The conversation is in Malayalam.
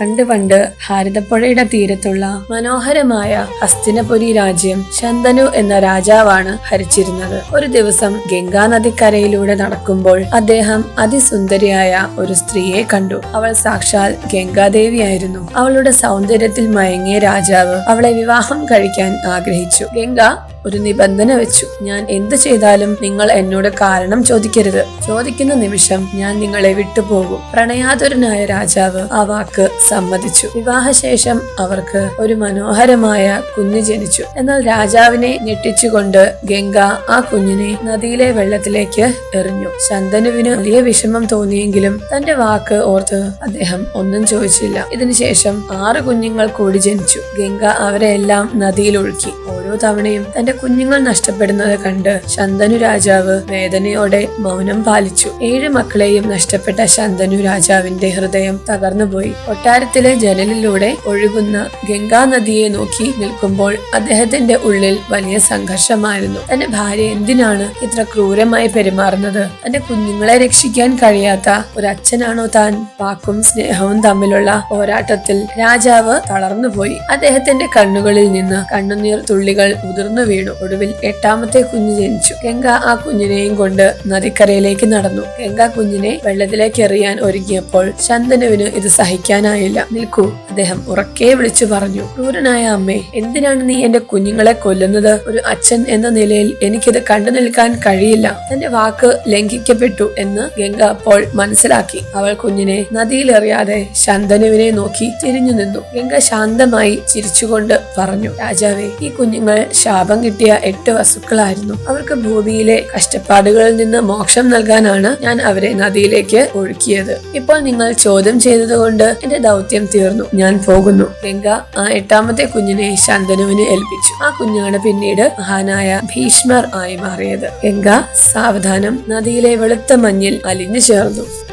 പണ്ട് പണ്ട് ഭാരതപ്പുഴയുടെ തീരത്തുള്ള മനോഹരമായ ഹസ്തിനപുരി രാജ്യം ശന്തനു എന്ന രാജാവാണ് ഭരിച്ചിരുന്നത്. ഒരു ദിവസം ഗംഗാ നദിക്കരയിലൂടെ നടക്കുമ്പോൾ അദ്ദേഹം അതിസുന്ദരിയായ ഒരു സ്ത്രീയെ കണ്ടു. അവൾ സാക്ഷാൽ ഗംഗാദേവിയായിരുന്നു. അവളുടെ സൗന്ദര്യത്തിൽ മയങ്ങിയ രാജാവ് അവളെ വിവാഹം കഴിക്കാൻ ആഗ്രഹിച്ചു. ഗംഗ ഒരു നിബന്ധന വെച്ചു. ഞാൻ എന്ത് ചെയ്താലും നിങ്ങൾ എന്നോട് കാരണം ചോദിക്കരുത്. ചോദിക്കുന്ന നിമിഷം ഞാൻ നിങ്ങളെ വിട്ടുപോകും. പ്രണയാതുരനായ രാജാവ് ആ വാക്ക് സമ്മതിച്ചു. വിവാഹശേഷം അവർക്ക് ഒരു മനോഹരമായ കുഞ്ഞ് ജനിച്ചു. എന്നാൽ രാജാവിനെ ഞെട്ടിച്ചുകൊണ്ട് ഗംഗ ആ കുഞ്ഞിനെ നദിയിലെ വെള്ളത്തിലേക്ക് എറിഞ്ഞു. ശന്തനുവിന് വലിയ വിഷമം തോന്നിയെങ്കിലും തന്റെ വാക്ക് ഓർത്ത് അദ്ദേഹം ഒന്നും ചോദിച്ചില്ല. ഇതിനുശേഷം ആറ് കുഞ്ഞുങ്ങൾ കൂടി ജനിച്ചു. ഗംഗ അവരെല്ലാം നദിയിൽ ഒഴുക്കി. ഓരോ തവണയും തന്റെ കുഞ്ഞുങ്ങൾ നഷ്ടപ്പെടുന്നത് കണ്ട് ശന്തനു രാജാവ് വേദനയോടെ മൗനം പാലിച്ചു. ഏഴ് മക്കളെയും നഷ്ടപ്പെട്ട ശന്തനു രാജാവിന്റെ ഹൃദയം തകർന്നുപോയി. കൊട്ടാരത്തിലെ ജനലിലൂടെ ഒഴുകുന്ന ഗംഗാ നദിയെ നോക്കി നിൽക്കുമ്പോൾ അദ്ദേഹത്തിന്റെ ഉള്ളിൽ വലിയ സംഘർഷമായിരുന്നു. തന്റെ ഭാര്യ എന്തിനാണ് ഇത്ര ക്രൂരമായി പെരുമാറുന്നത്? തന്റെ കുഞ്ഞുങ്ങളെ രക്ഷിക്കാൻ കഴിയാത്ത ഒരു അച്ഛനാണോ താൻ? വാക്കും സ്നേഹവും തമ്മിലുള്ള പോരാട്ടത്തിൽ രാജാവ് തളർന്നുപോയി. അദ്ദേഹത്തിന്റെ കണ്ണുകളിൽ നിന്ന് കണ്ണുനീർ തുള്ളികൾ ഉതിർന്നു വീണു ഒടുവിൽ എട്ടാമത്തെ കുഞ്ഞ് ജനിച്ചു. ഗംഗ ആ കുഞ്ഞിനെയും കൊണ്ട് നദിക്കരയിലേക്ക് നടന്നു. ഗംഗ കുഞ്ഞിനെ വെള്ളത്തിലേക്ക് എറിയാൻ ഒരുങ്ങിയപ്പോൾ ശന്തനുവിന് ഇത് സഹിക്കാനായില്ല. നിൽക്കൂ അദ്ദേഹം ഉറക്കെ വിളിച്ചു പറഞ്ഞു. ക്രൂരനായ അമ്മേ എന്തിനാണ് നീ എന്റെ കുഞ്ഞുങ്ങളെ കൊല്ലുന്നത്? ഒരു അച്ഛൻ എന്ന നിലയിൽ എനിക്കിത് കണ്ടു നിൽക്കാൻ കഴിയില്ല. തന്റെ വാക്ക് ലംഘിക്കപ്പെട്ടു എന്ന് ഗംഗ അപ്പോൾ മനസ്സിലാക്കി. അവൾ കുഞ്ഞിനെ നദിയിലെറിയാതെ ശന്തനുവിനെ നോക്കി തിരിഞ്ഞു നിന്നു. ഗംഗ ശാന്തമായി ചിരിച്ചുകൊണ്ട് പറഞ്ഞു രാജാവേ ഈ കുഞ്ഞുങ്ങൾ ശാപം കിട്ടിയ എട്ട് വസ്തുക്കളായിരുന്നു. അവർക്ക് ഭൂമിയിലെ കഷ്ടപ്പാടുകളിൽ നിന്ന് മോക്ഷം നൽകാനാണ് ഞാൻ അവരെ നദിയിലേക്ക് ഒഴുക്കിയത്. ഇപ്പോൾ നിങ്ങൾ ചോദ്യം ചെയ്തതുകൊണ്ട് എന്റെ ദൗത്യം തീർന്നു. ഞാൻ പോകുന്നു. ഗംഗ ആ എട്ടാമത്തെ കുഞ്ഞിനെ ശന്തനുവിന് ഏൽപ്പിച്ചു. ആ കുഞ്ഞാണ് പിന്നീട് മഹാനായ ഭീഷ്മർ ആയി മാറിയത്. ഗംഗ സാവധാനം നദിയിലെ വെളുത്ത മഞ്ഞിൽ അലിഞ്ഞു ചേർന്നു.